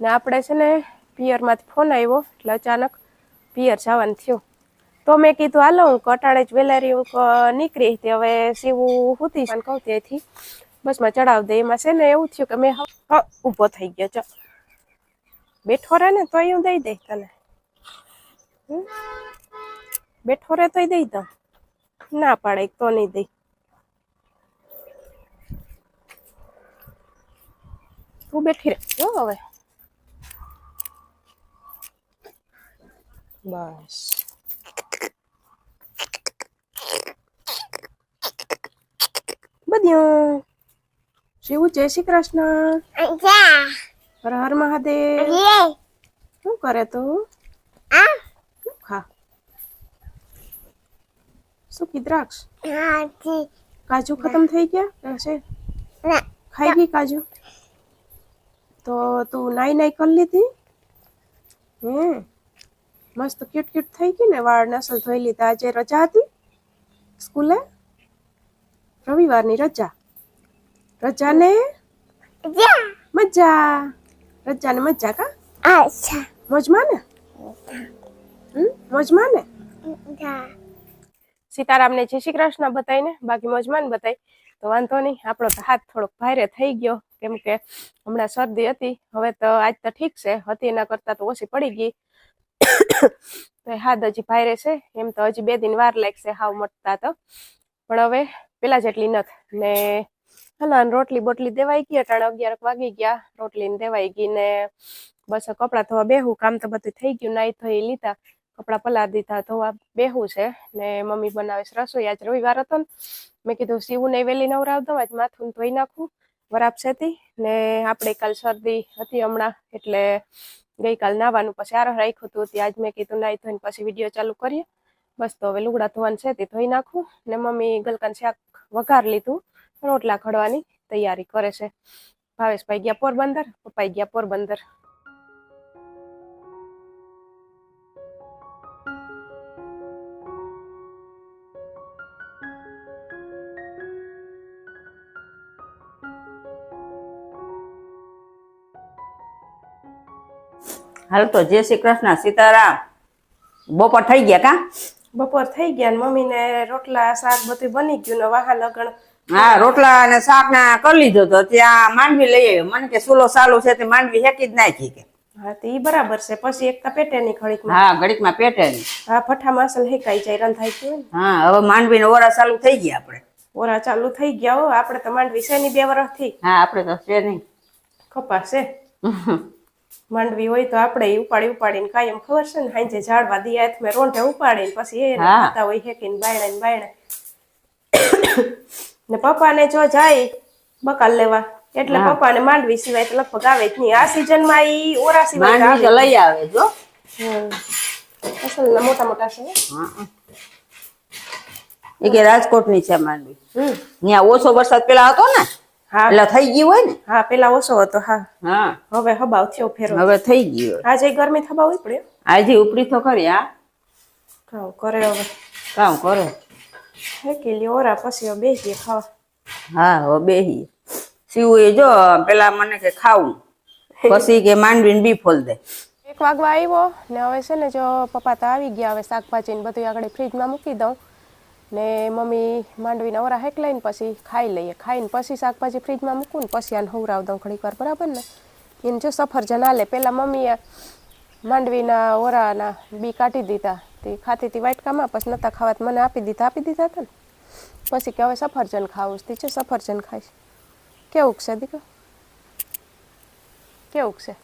ને આપણે છે ને પિયરમાંથી ફોન આવ્યો, એટલે અચાનક પિયર જવાનું થયું. તો મેં કીધું, હાલો, હું કટાણે જ વેલારી હું નીકળી. તે હવે સીવું હુતી અને કહું ત્યાંથી. બસમાં ચડાવ દે. એમાં છે ને એવું થયું કે મેં ઊભો થઈ ગયો. ચ. બેઠો રહે ને તોય હું દઈ દઈશ તને? બેઠો રહે તોય દઈ દઉં. ના પાડે તો નહીં દઈ. તું બેઠી રહે. જો હવે. બસ બધ્યું શિવ જય શ્રી કૃષ્ણ. હર હર મહાદેવ. શું કરે તું? શું ખા? સુકી દ્રાક્ષ કાજુ ખતમ થઈ ગયા? કે છે ખાઈ ગઈ કાજુ? તો તું નાઈ નાઈ કરી લીધી? હે? મસ્ત ક્યુટ ક્યુટ થઈ ગઈ ને વાળ નસલ ધોઈ લીધા. આજે રજા હતી સ્કૂલે? રવિવારની રજા. રજાને મજા. રજાને મજા કા? મોજમાં ને મોજમાં ને સીતારામને જય શ્રી કૃષ્ણ બતાવીને બાકી મોજમાન બતાવી. તો વાંધો નહીં આપણો તો હાથ થોડોક ભારે થઈ ગયો. કેમ કે હમણાં શરદી હતી હવે તો આજ તો ઠીક છે. હતી એના કરતાં તો ઓછી પડી ગઈ. તો હાદ હજી ભાઈ છે એમ તો હજી બે દિન વાર લાગશે હાવ મટતા તો. પણ હવે પેલા જેટલી નથી. ને હલો રોટલી બોટલી દેવાઈ ગઈ. અટાણે અગિયાર વાગી ગયા. રોટલી ને દેવાઈ ગઈ ને બસ કપડાં ધોવા બેહું. કામ તો બધું થઈ ગયું. નાઈ ધોઈ લીધા. કપડાં પલા દીધા. ધોવા બેહું છે. ને મમ્મી બનાવે છે રસોઈ. આજ રવિવાર હતો ને. મેં કીધું સીવું ને વેલી નવરાવ દઉં. આજ માથું ધોઈ નાખું. વરાપ હતી ને આપણે કાલ શરદી હતી હમણાં. એટલે ગઈકાલ નાવાનું પછી આરો રાખ્યું હતું ત્યાં આજ મેં કીધું નાઈ ધોઈને પછી વીડિયો ચાલુ કરીએ. બસ તો હવે લુગડા ધોવાનું છે, તે ધોઈ નાખું. ને મમ્મી ગલકાન શાક વઘાર લીધું, રોટલા ખડવાની તૈયારી કરે છે. ભાવેશભાઈ ગયા પોરબંદર પપ્પાઈ ગયા પોરબંદર. હાલ તો જય શ્રી કૃષ્ણ સીતારામ. બપોર થઈ ગયા કા? બપોર થઈ ગયા ને મમ્મીને રોટલા શાક બધું બની ગયું ને વાહા લગણ. હા રોટલા અને શાક ના કરી લીધો તો ત્યાં માંડવી લઈ આવ્યો. મને કે સુલો ચાલુ છે તે માંડવી હેકી જ નાખી કે. હા તો ઈ બરાબર છે. પછી એક તો પેટે ની ઘડીક હા ઘડીકમાં પેટે ની. હા ફઠા માસલ હેકાઈ જાય રંધાઈ ગયું ને હા હવે માંડવી ને ઓરા ચાલુ થઈ ગયા આપણે. ઓરા ચાલુ થઈ ગયા હો. આપણે તો માંડવી છે ની બે વર્ષથી હા આપણે તો છે નહીં ખપાશે છે. માંડવી હોય તો આપણે ઉપાડી ઉપાડીને કાયમ ખબર છે ને હાંજે ઝાડવા દી હાથમાં રોંઢે ઉપાડીને પછી એ ખાતા હોય હેકીને બાયણે ને બાયણે. ને પપ્પાને જો જાય બકાલ લેવા એટલે. પપ્પાને માંડવી સિવાય તો લગભગ આવે જ નહીં. આ સિઝનમાં ઈ ઓરા સિવાય આવે લઈ આવે જો. અસલ મોટા મોટા છે એ કે રાજકોટની છે માંડવી. હમ. ત્યાં ઓછો વરસાદ પેલા હતો ને એટલે થઈ ગયું હોય ને? હા પેલા ઓછો હતો હા. હા. હવે હબાવ થયો ફેરો હવે થઈ ગયો આજે ગરમી થવા ઉપડ્યો? આજે ઉપરી તો ખરી હા. કામ કરે હવે. કામ કરે? હેકેલી ઓરા પછી હવે બેસીએ ખાવા. હા હવે બેહી સીવું એ જો પેલા મને કે ખાવું. પછી કે માંડવીને બી ફોલ દે. એક વાગવા આવ્યો ને હવે છે ને જો પપ્પા તો આવી ગયા હવે શાકભાજી ને બધું આગળ ફ્રીજમાં મૂકી દઉં. ને મમ્મી માંડવીના ઓરા હેકલાઈને પછી ખાઈ લઈએ. ખાઈને પછી શાકભાજી ફ્રીજમાં મૂકું ને પછી આને હવરાવ દઉં ઘડીક વાર. બરાબર ને? એને જો સફરજન હાલે. પહેલાં મમ્મીએ માંડવીના ઓરાના બી કાઢી દીધા. તે ખાતી હતી વાટકામાં પછી નહોતા ખાવા તો મને આપી દીધા આપી દીધા હતા ને? પછી કે હવે સફરજન ખાવું છે. છે સફરજન ખાઈશ કેવું છે દીકરો? કેવું છે?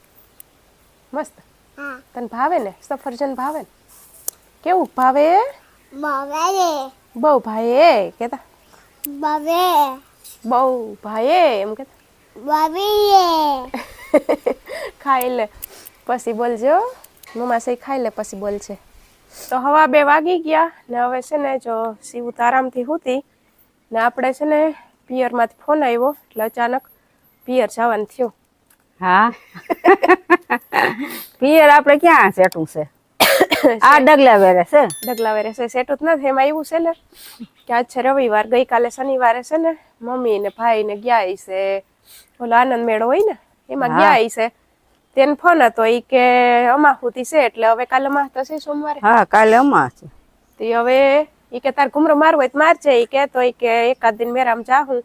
મસ્ત? તને ભાવે ને? સફરજન ભાવે ને? કેવું ભાવે. બહુ ભાઈ કેતા બહુ ભાઈ એમ કેતા ખાઈ લે પછી બોલજો. મમ્મા સહી ખાઈ લે પછી બોલશે. તો હવા બે વાગી ગયા ને હવે છે ને જો શિવ તારામથી આરામથી હુતી. ને આપણે છે ને પિયરમાંથી ફોન આવ્યો એટલે અચાનક પિયર જવાનું થયું. હા. પિયર આપણે ક્યાં સેટું છે? આ ડગલા વેરે છે. ડગલા રહેશે સેટ જ નથી એમાં એવું છે ને કે આજ છે રવિવાર ગઈકાલે શનિવારે છે ને મમ્મી ને ભાઈ ને ગયા છે. ઓલો આનંદ મેળો હોય ને એમાં ગયા છે. તેને ફોન હતો ઈ કે અમાહુતી છે એટલે હવે કાલે અમા થશે સોમવારે. હા કાલે અમાસ છે. તે હવે ઈ કે તાર ઘુમરો મારવો હોય તો મારજે ઈ કે તો ઈ કે એકાદ દિન મેરામ જાહું.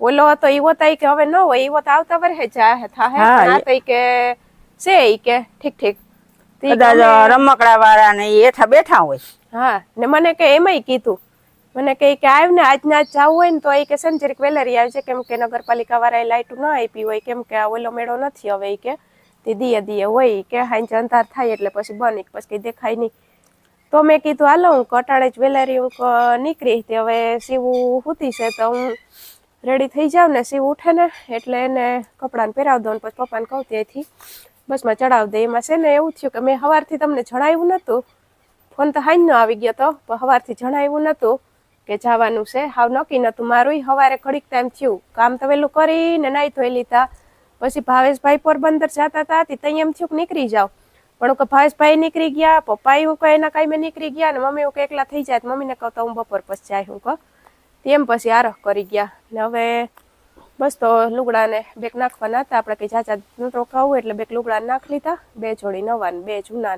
ઓલો હતો ઈ હોતા ઈ કે હવે ન હોય ઈ હોતા આવતા વરહે જાહે થા હે તો કે છે ઈ કે ઠીક ઠીક. તે કદાચ રમકડા વાળા ને હેઠા બેઠા હોય. હા ને મને કે એમાંય કીધું. મને કે ઈ કે આવ ને આજના આજ જાવું હોય ને તો ઈ કે સંજરીક વેલેરી આવજે કેમ કે નગરપાલિકા વાળાએ લાઈટ ન આપી હોય કેમ કે આ ઓલો મેળો નથી હવે કે. તે દીએ દીએ હોય કે હાંજે અંધાર થાય એટલે પછી બની પછી દેખાય નહીં. તો મેં કીધું હાલો હું કટાણે જ વેલેરી હું નીકળી તે હવે સીવું હુતી છે તો હું રેડી થઈ જાઉં ને સીવું ઉઠે ને એટલે એને કપડાને પહેરાવ દઉં ને પછી પપ્પાને કહું ત્યાંથી. બસમાં ચડાવી દે એમાં છે ને એવું થયું કે મેં સવારથી તમને જણાવ્યું નહોતું ફોન તો હાઈ આવી ગયો તો, પણ સવારથી જણાવ્યું નહોતું કે જવાનું છે. હાવ નક્કી નહોતું મારું સવારે ઘડીક ટાઈમ થયું. કામ તો વહેલું કરીને નાઈ ધોઈ લીધા. પછી ભાવેશભાઈ પોરબંદર જતા હતા ત્યાં એમ થયું કે નીકળી જાવ પણ કે ભાવેશભાઈ નીકળી ગયા પપ્પા હું કહે, એના કાંઈ નીકળી ગયા ને મમ્મી હું કે એકલા થઈ જાય મમ્મીને કહું તો હું બપોર પછી જાય હું કહું. તેમ પછી આરખ કરી ગયા. ને હવે બસ તો લુગડાને બેક નાખવાના હતા. આપણે કંઈ જાજા નતો ખાવું એટલે બેક લુગડા નાખ લીધા. બે જોડી નવા ને બે જૂના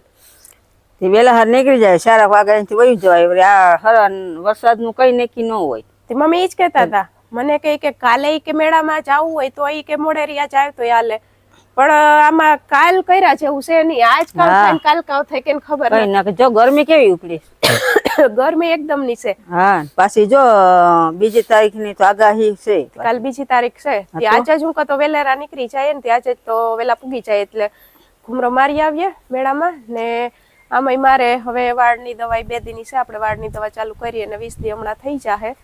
તે વેલા હાર નીકળી જાય સારા વાગ્યા થી વયું જવાય. આ હરણ વરસાદનું કઈ નક્કી ન હોય. તે મમ્મી એ જ કહેતા હતા. મને કહે કે કાલે કે મેળામાં જવું હોય તો એ કે મોડેરિયા જાય તો હાલે. પણ આમાં કાલ કર્યા જેવું છે નહીં. આજ કાલ હા. કે કાલ કાલ થાય કેને ખબર જો ગરમી કેવી ઉપડી. ગરમી એકદમની છે હા પાછી જો બીજી તારીખની તો આગાહી છે. કાલ બીજી તારીખ છે. તે? આજે જ હું કતો વેલેરા નીકળી જાય ને તે આજે જ તો વેલા પૂગી જાય એટલે ઘુમરો મારી આવીએ મેળામાં ને આમાંય મારે હવે વાળની દવાઈ બે દિની છે. આપણે વાળની દવા ચાલુ કરીએ અને વીસ દી હમણાં થઈ જાહે.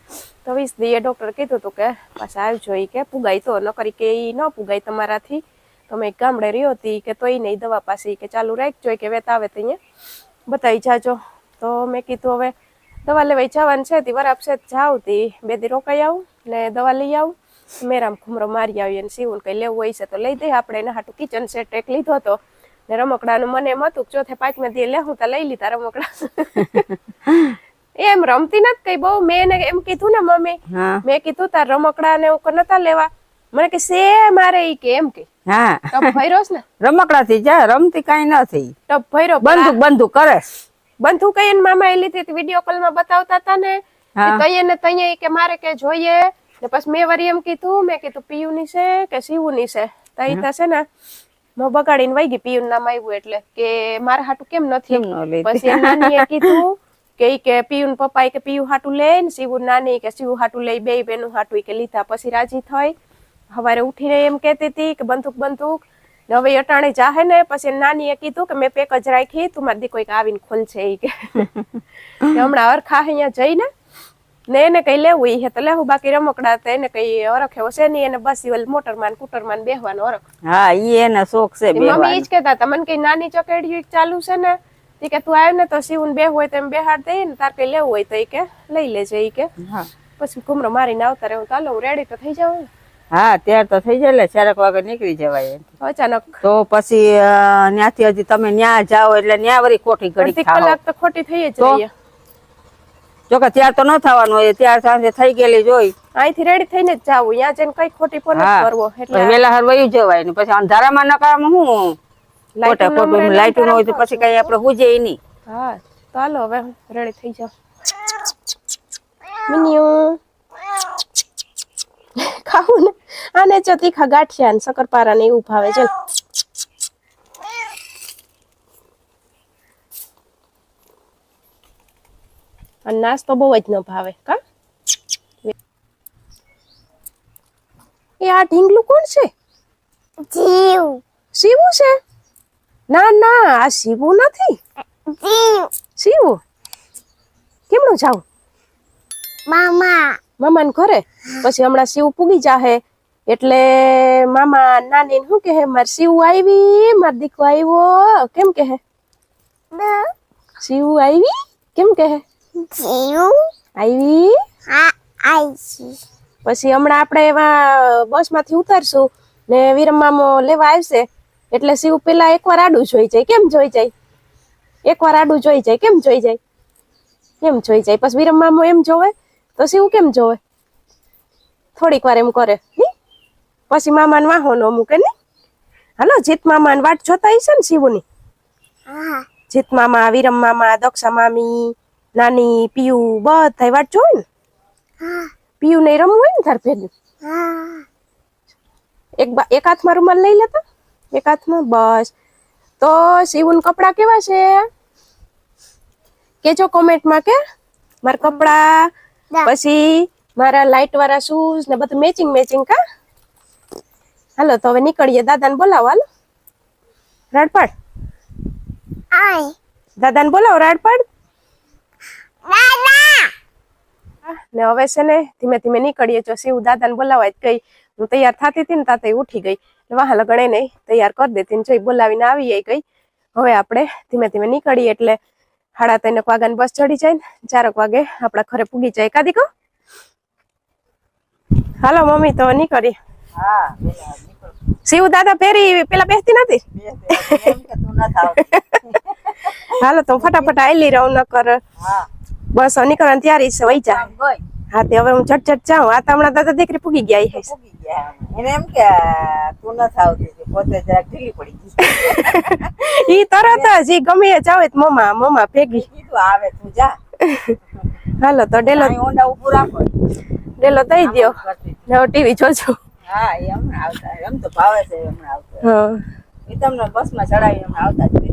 તો વીસ દી એ ડોક્ટર કીધું હતું કે પાછા આવજો એ કે પુગાય તો નકરી કે ઈ ન પુગાય તમારાથી. તમે ગામડે રહ્યો હતી કે તોય નહીં દવા પાસે કે ચાલુ રાખજો કે વેત આવે તો અહીંયા. બતાવી જાજો. તો મેં કીધું હવે દવા લેવાય જવાનું છે તી છે જાવ તી બે દી રોકાઈ આવું ને દવા લઈ આવું. મેરામ ખુમરો મારી આવીએ ને સીવું કઈ લેવું હોય છે તો લઈ દઈએ આપણે એના હાટું કિચન સેટ એક લીધો હતો ને રમકડાનું મને એમ હતું ચોથે પાંચમે દી લેવું તો લઈ લીધા રમકડા. એમ રમતી નથી કઈ બહુ. મેં એને એમ કીધું ને મમ્મી મેં કીધું તાર રમકડા ને એવું નતા લેવા. મને કે સે મારે ઈ કે એમ કે. હા. ટપ ભૈરોસ ને. રમકડા થી જા રમતી કઈ નથી ટપ ભૈરો બંદૂક બંદૂક કરે. બંધુ કઈ એને મામા એ લીધી વીડિયો કોલમાં બતાવતા હતા ને તૈયે ને તૈયે કે મારે કે જોઈએ. ને પછી મેં વરી એમ કીધું મેં કીધું પીયુ ની છે કે સીવુ ની છે તઈ થશે ને મો બગાડીને વહી ગઈ પીયુ નામ આવ્યું એટલે કે મારે હાટું કેમ નથી? પછી નાનીએ કીધું કે કે પીયુ ને પપ્પા કે પીયુ હાટું લે ને સીવુ નાની કે શિવ હાટું લઈ બે બેનું હાટું કે લીધા પછી રાજી થઈ. સવારે ઉઠીને એમ કહેતી હતી કે બંદૂક બંદૂક ને હવે અટાણે જાહે ને પછી નાની નાનીએ કીધું કે મેં પેક જ રાખી તું મારી કોઈક આવીને ખોલશે એ કે હમણાં અરખા અહીંયા જઈને ને એને કઈ લેવું ઈ હે તો લેવું બાકી રમકડા તો એને કઈ અરખ છે નહીં એને બસ ઈ ઓલી મોટરમાં કુટરમાં બેહવાનો અરખ હા ઈ એને શોખ છે તે મમ્મી ઈ જ કહેતા તમને મને કઈ નાની ચકેડિયું ચાલુ છે ને તે કે તું આવ ને તો સીવું બે હોય તો એમ બેહાડ દે ને તાર કઈ લેવું હોય તો ઈ કે લઈ લેજે ઈ કે. હા. પછી ઘુમરો મારીને આવતા રહું ચાલો હું રેડી તો થઈ જાઉં હા ત્યાર તો થઈ જાય એટલે ચારક વાગે નીકળી જવાય અચાનક. તો પછી ત્યાંથી હજી તમે ન્યા જાઓ એટલે ન્યા વળી ખોટી ઘડી કલાક તો ખોટી થઈ જ જો કે જોકે ત્યાર તો ન થવાનું હોય ત્યાર સાંજે થઈ ગયેલી જોઈ અહીંથી રેડી થઈને જ જાવું. ત્યાં જઈને કઈ ખોટી પણ કરવો. એટલે વેલા હાર વયું જવાય ને પછી અંધારામાં નકારામાં હું? ખોટા ખોટું લાઈટ લાઈટું ન હોય તો પછી કઈ આપણે હુજે નહીં. હા ચાલો હવે રેડી થઈ જાવ મિનિયું ખાવું ને. આને જો તીખા ગાંઠિયા ને શક્કરપારા ને એવું ભાવે છે. અને નાસ્તો બહુ જ ન ભાવે કા? એ આ ઢીંગલું કોણ છે? જીવ. શીવું છે? ના ના આ શીવું નથી? જીવ. શીવું? કેમનું જાવ મામા. મામાને ઘરે? પછી હમણાં શિવ પૂગી જાહે. એટલે મામા નાની શું કહે? માર શિવ આવી? માર દીકો આવ્યો? કેમ કહે? શિવ આવી? કેમ કહે? જીવ આવી? હા પછી હમણાં આપણે એવા બસમાંથી ઉતારશું ને વિરમ મામો લેવા આવશે. એટલે શિવ પેલા એકવાર આડું જોઈ જાય. કેમ જોઈ જાય? એકવાર આડું જોઈ જાય. કેમ જોઈ જાય? એમ જોઈ જાય. પછી વિરમ મામો એમ જોવે તો શિવ કેમ જોવે? થોડીક વાર એમ કરે. ની પછી મામાને વાહો નો મૂકે ને? હાલો જીત મામા વાટ જોતા હશે ને શિવુની? જીત મામા વિરમ મામા દક્ષા મામી નાની પિયુ બધા વાટ જોવે ને? પીયુ ને રમવું હોય ને તાર પેલું એક એક હાથમાં રૂમાલ લઈ લેતા? એક હાથમાં? બસ. તો શિવુન કપડા કેવા છે? કેજો કોમેન્ટમાં કે. મારા કપડા પછી મારા લાઈટ વાળા શૂઝ ને બધું મેચિંગ મેચિંગ કા? હાલો તો હવે નીકળીએ. દાદાને બોલાવો હાલો. રાડપડ. આય. દાદાને બોલાવો રાડપડ. દાદા! ને હવે છે ને ધીમે ધીમે નીકળીએ જો શિવ દાદાને બોલાવવા જ ગઈ હું તૈયાર થતી હતી ને તાતે ઉઠી ગઈ. વાહ લગણે નહીં તૈયાર કરી દેતી ને જોઈ બોલાવીને આવી ગઈ. હવે આપણે ધીમે ધીમે નીકળીએ એટલે સાડા ત્રણ એક વાગ્યાની બસ ચડી જાય ને ચારક વાગે આપણા ઘરે પૂગી જાય. કાદી કહો. હાલો મમ્મી તો નીકળીએ. શિવ દાદા ફેરી પેલા બેસતી નથી. હાલો તો ફટાફટ આયલી રહું ન કર હા. બસ નીકળવાની તૈયારી છે વહી જા. હા તે હવે હું ઝટ જાઉં. આ તો હમણાં દાદા દીકરી પૂગી ગયા ગયા એને એમ કે તું ન થાવતી પોતે જરાક ઢીલી પડી ગઈ. ઈ તરત જ ઈ ગમે એ જાવે મમ્મા મમ્મા ભેગી. કીધું આવે તું જા. હાલો તો ડેલો ઊંડા ઊભું રાખો. ડેલો દઈ હવે ટીવી જોજો. હા એ હમણાં આવતા એમ તો ભાવે છે હમણાં આવતા એ તમને બસમાં ચડાવી હમણાં આવતા જ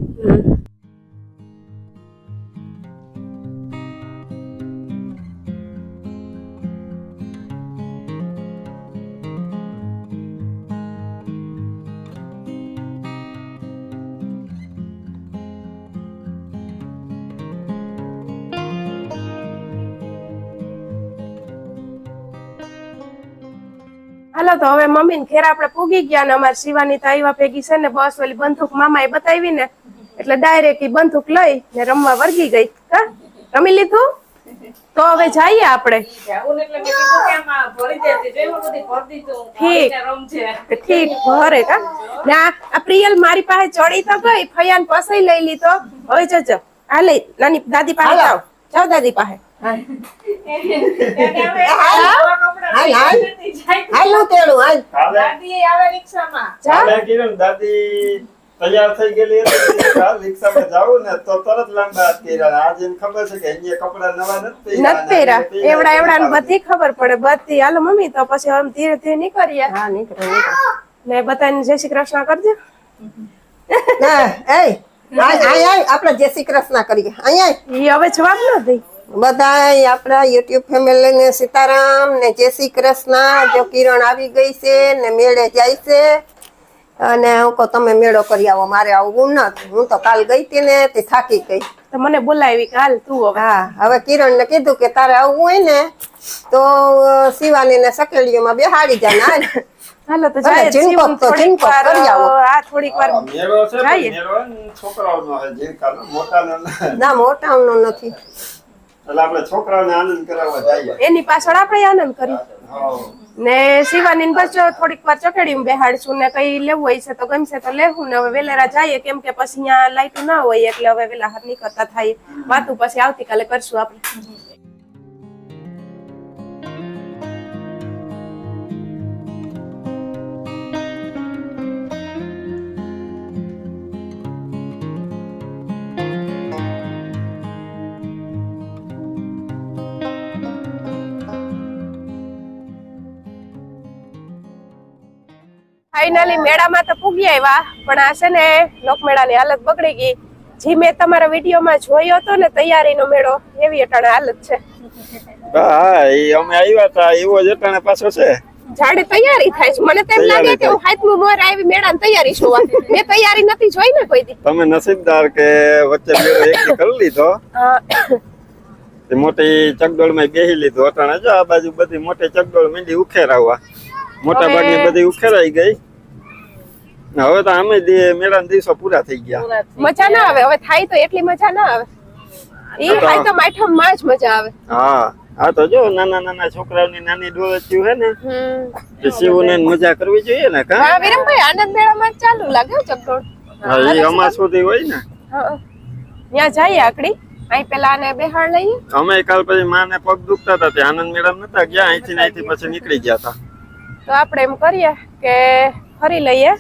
હાલો તો હવે મમ્મી ને ઘેર આપણે પૂગી ગયા ને અમારે શિવાની તો આવ્યા ભેગી છે ને બસ ઓલી બંદૂક એ બતાવી ને એટલે ડાયરેક્ટ ઈ બંદૂક લઈ ને રમવા વર્ગી ગઈ. હા? રમી લીધું? તો હવે જઈએ આપણે. ઠીક. ઠીક ભરે કા ને આ પ્રિયલ મારી પાસે ચડી તો ગઈ ફયાન પસઈ લઈ લીધો. હવે જજો. આ લઈ નાની દાદી પાસે જાઓ. જાઓ દાદી પાસે. હાલ. હાલ હાલનું તેડું હાલ જા કાલે કીધું ને દાદી તૈયાર થઈ ગયેલી રિક્ષામાં જાવું ને તો તરત લાંબા હાથ કર્યા આજે ખબર છે કે અહીંયા કપડા નવા નથી નથી પહેર્યા. એવડા એવડા ને બધી ખબર પડે. બધી. હાલો મમ્મી તો પછી આમ ધીરે ધીરે નીકળીએ. હા નીકળો ને બધાને જય શ્રી કૃષ્ણ કરજો. ના એ આય આય આપણે જય શ્રી કૃષ્ણ કરીએ. આય આય. ઈ હવે જવાબ ન દઈ બધાય આપણા યુટ્યુબ ફેમિલી ને સીતારામ ને જય શ્રી કૃષ્ણ. જો કિરણ આવી ગઈ છે ને મેળે જાય છે. અને હું કહું તમે મેળો કરી આવો મારે આવવું નથી હું તો કાલ ગઈ હતી ને તે થાકી ગઈ. તો મને બોલાવી કાલ તું હવે. હા હવે કિરણ ને કીધું કે તારે આવવું હોય ને તો શિવાની ને સકેલીઓમાં બેહાડી જાય હાલ. હાલો તો જાય ઝીણકો તો થોડીક કરી આવો. આ થોડીક વાર મેળો છે મેળો છોકરાઓનો છે જે કાલ મોટાનો ના. ના મોટાનો નથી. એટલે આપણે છોકરાઓને આનંદ કરાવવા જઈએ. એની પાછળ આપણે આનંદ કરી ને શિવાની બસ થોડીક વાર ચકેડી બેહાડશું ને કઈ લેવું હોય છે તો ગમશે તો લેવું ને હવે વેલેરા જઈએ કેમ કે પછી અહીંયા લાઈટ ના હોય એટલે હવે વેલા હાર નીકળતા થાય. વાતું પછી આવતીકાલે કરશું આપણે. ફાઇનલી મેળામાં તો પૂગી આવ્યા પણ આ છે ને લોકમેળાની હાલત બગડી ગઈ. જે મેં તમારા વિડીયોમાં જોયો હતો ને તૈયારીનો મેળો એવી અટાણે હાલત છે. હા એ અમે આવ્યા હતા એવો જ અટાણે પાછો છે. જાડે તૈયારી થાય છે. મને તેમ લાગે કે હું હાથમાં મોર આવી મેળાની તૈયારી જોવા. મેં તૈયારી નથી જોઈ ને કોઈ દી. તમે નસીબદાર કે વચ્ચે મેળો એક કરી લીધો? મોટી ચકડોળમાં બેહી લીધું અટાણે. જો આ બાજુ બધી મોટી ચકડોળ મીંડી ઉખેરાવવા મોટા ભાગની બધી ઉખેરાઈ ગઈ. હવે તો આમે દી- મેળાના દિવસો પૂરા થઈ ગયા. મજા ના આવે હવે થાય તો એટલી મજા ના આવે. એ થાય તો માઠમમાં જ મજા આવે. હા હા તો જો નાના નાના છોકરાઓની નાની ડોળચ્યું હે ને હમ. શિવને મજા કરવી જોઈએ ને કા? હા વિરમભાઈ આનંદ મેળામાં ચાલુ લાગે ચકડોળ હા એ અમાર સુધી હોય ને. હા. ત્યાં જઈએ આકડી. અહીં પેલા આને બેહાડ લઈએ. અમે કાલ પછી માને પગ દુખતા હતા ત્યાં આનંદ મેળામાં નતા ગયા અહીંથી ને અહીંથી પછી નીકળી ગયા હતા. તો આપણે એમ કરીએ કે ફરી લઈએ.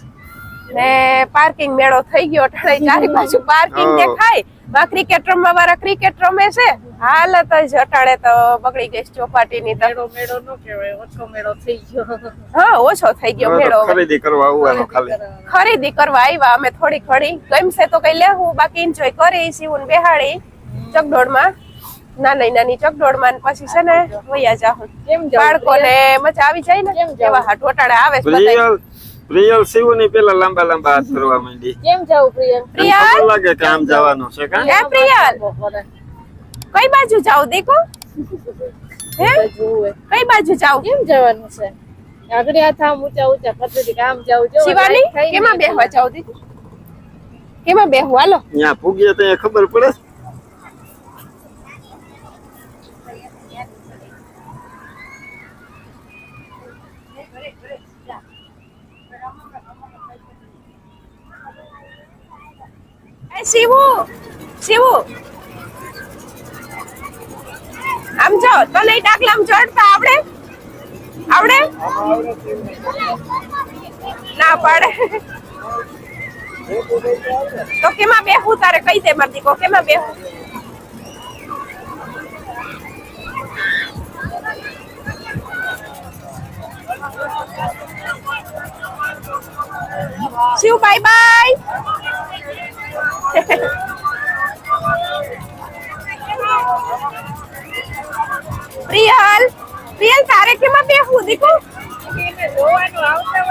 ને પાર્કિંગ મેળો થઈ ગયો અટાણે ચારે બાજુ પાર્કિંગ. દેખાય. બા ક્રિકેટ રમવા વાળા ક્રિકેટ રમે છે. હાલત જ અટાણે તો બગડી ગઈ ચોપાટી ની મેળો મેળો નો કહેવાય ઓછો મેળો થઈ ગયો. હા ઓછો થઈ ગયો મેળો ખરીદી કરવા આવવાનો ખાલી. ખરીદી કરવા આવ્યા અમે થોડી ઘણી. ગમશે તો કઈ લેવું બાકી એન્જોય કરી સીવું બેહાડી. ચકડોળમાં નાની નાની ચકડોળમાં પછી છે ને વયા જાહું. કેમ ને મજા આવી જાય ને? એવા હાટ વટાડે આવે. પ્રિયલ શિવ શિવની પેલા લાંબા લાંબા હાથ કરવા માંડી. કેમ જાવ પ્રિયલ? પ્રિયલ લાગે કે આમ જવાનું છે કા? હે પ્રિયલ! કઈ બાજુ જાવ દીકો હે? કઈ બાજુ જાવ? કેમ જવાનું છે? આગળ હાથ આમ ઊંચા ઊંચા કરતી હતી જાવ જો શિવાની કેમાં. બેહવા જાવ દીકો કેમાં બેહવું હાલો. ત્યાં પૂગીએ તો ખબર પડે એ શિવુ શિવુ. આમ જો, તને ડાકલામ ચડતા આવડે? આવડે? ના પાડે. તો કેમાં બેહું તારે? કઈ દે મારી દીકો કેમાં બેહું? શિવ બાય બાય પ્રિયલ પ્રિયલ તારે કેમાં બેહવું દીકો જોવાનું આવતા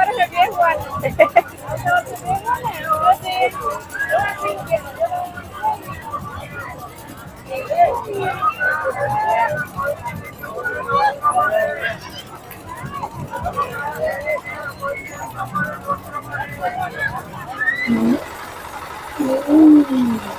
વર્ષે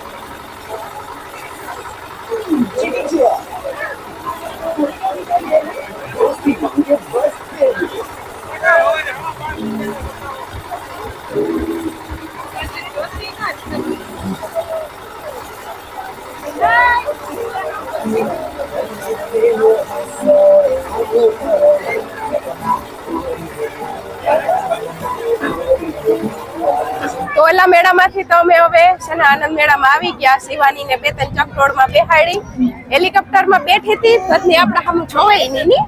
મેળામાં આવી ગયા શિવાની ને બે ત્રણ ચકડોળમાં બેહાડી હેલિકોપ્ટરમાં બેઠી હતી પછી આપણે હમ જોવાય નહીં ની.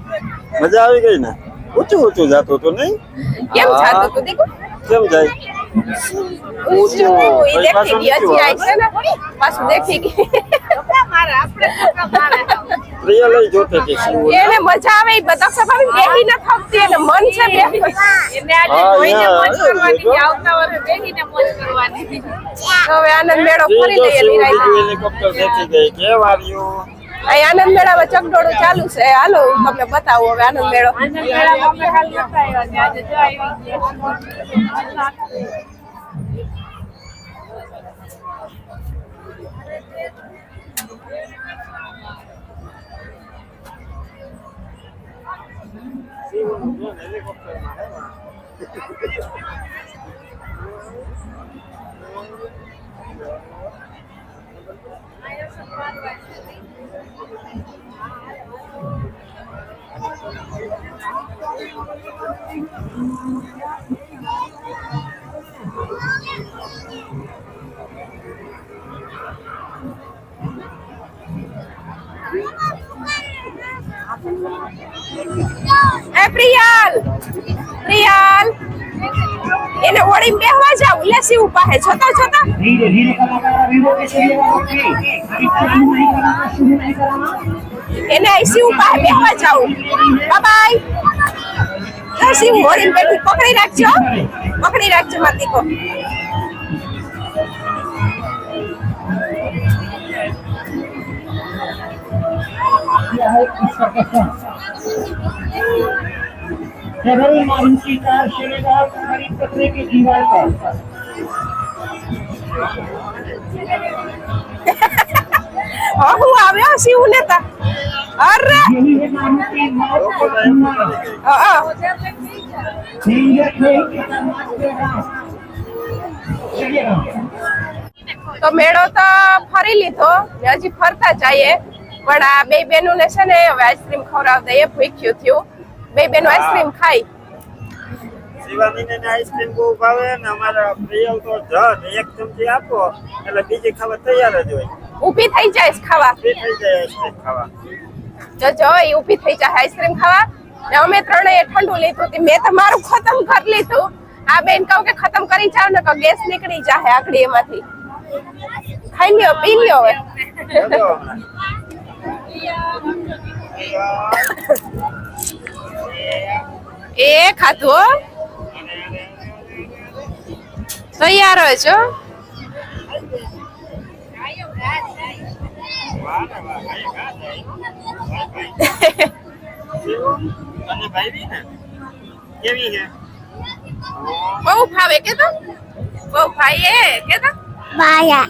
મજા આવી ગઈ ને? ઊંચું ઊંચું જાતો તો નહીં? કેમ જાતું તું દેખો? કેમ જાય? ઊંચું ઈ પાછું દેખી ગઈ હજી આવી છે ને? પાછું દેખી ગઈ મારે આપણે મારે પ્રિયલ ય જોતી હતી શિવ એને મજા આવે સભાવી બેહી ન થકતી એને મન છે બેહવું. એને આજે કોઈને મોજ કરવાની કે આવતા વર્ષે બેસીને મોજ કરવાની. હવે આનંદ મેળો ફરી લઈએ શિવ હેલિકોપ્ટર દેખી ગઈ. કે વાર્યો અહીં આનંદ મેળામાં ચકડોળું ચાલુ છે. હાલો હું તમને બતાવું હવે આનંદ મેળો. આનંદ મેળામાં હાલ નથી આવ્યા આજે જો આવી ગયા. એ બેહવા જાવ લે શિવ પાસે જોતા જોતા धीरे धीरे कलाकार विवो के चलिए ओके अभी शुरू नहीं कराना शुरू नहीं कराना એને અહીં શિવ પાસે બેહવા જાવ બાય જો શિવ ઓળી બેઠી પકડી રાખજો પકડી રાખજો મારી દીકો किया है इसका कसम केवल माहिम की कार चलेगा तुम्हारी कचरे की दीवार पर અહુ આવ્યો શિવ નેતા અરે! તો મેળો તો ફરી લીધો. હજી ફરતા જઈએ. પણ આ બે બેનું ને છે ને, હવે આઈસ્ક્રીમ ખવડાવ દઈએ ભૂખ્યું થયું. બે બેનું આઈસ્ક્રીમ ખાઈ. શિવાનીને આઈસ્ક્રીમ બહુ ભાવે ને અમારા પ્રિયલ તો જજ એક ચમચી આપો એટલે બીજી ખાવા તૈયાર જ હોય. ઊભી થઈ જાય ખાવા. ફ્રી થઈ જાય આઈસ્ક્રીમ ખાવા. જો જો એ ઊભી થઈ જાય આઈસ્ક્રીમ ખાવા. ને અમે ત્રણેય ઠંડુ લીધું હતું. મેં તમારું ખતમ કરી લીધું. આ બેન કહું કે ખતમ કરી જાવ ને કે ગેસ નીકળી જાય આકડી એમાંથી. ખાઈ લ્યો પી લ્યો હવે. એ ખાધું તૈયાર હોય છો બહુ ભાવે કે તો? બહુ ભાઈ કે તો? બાયા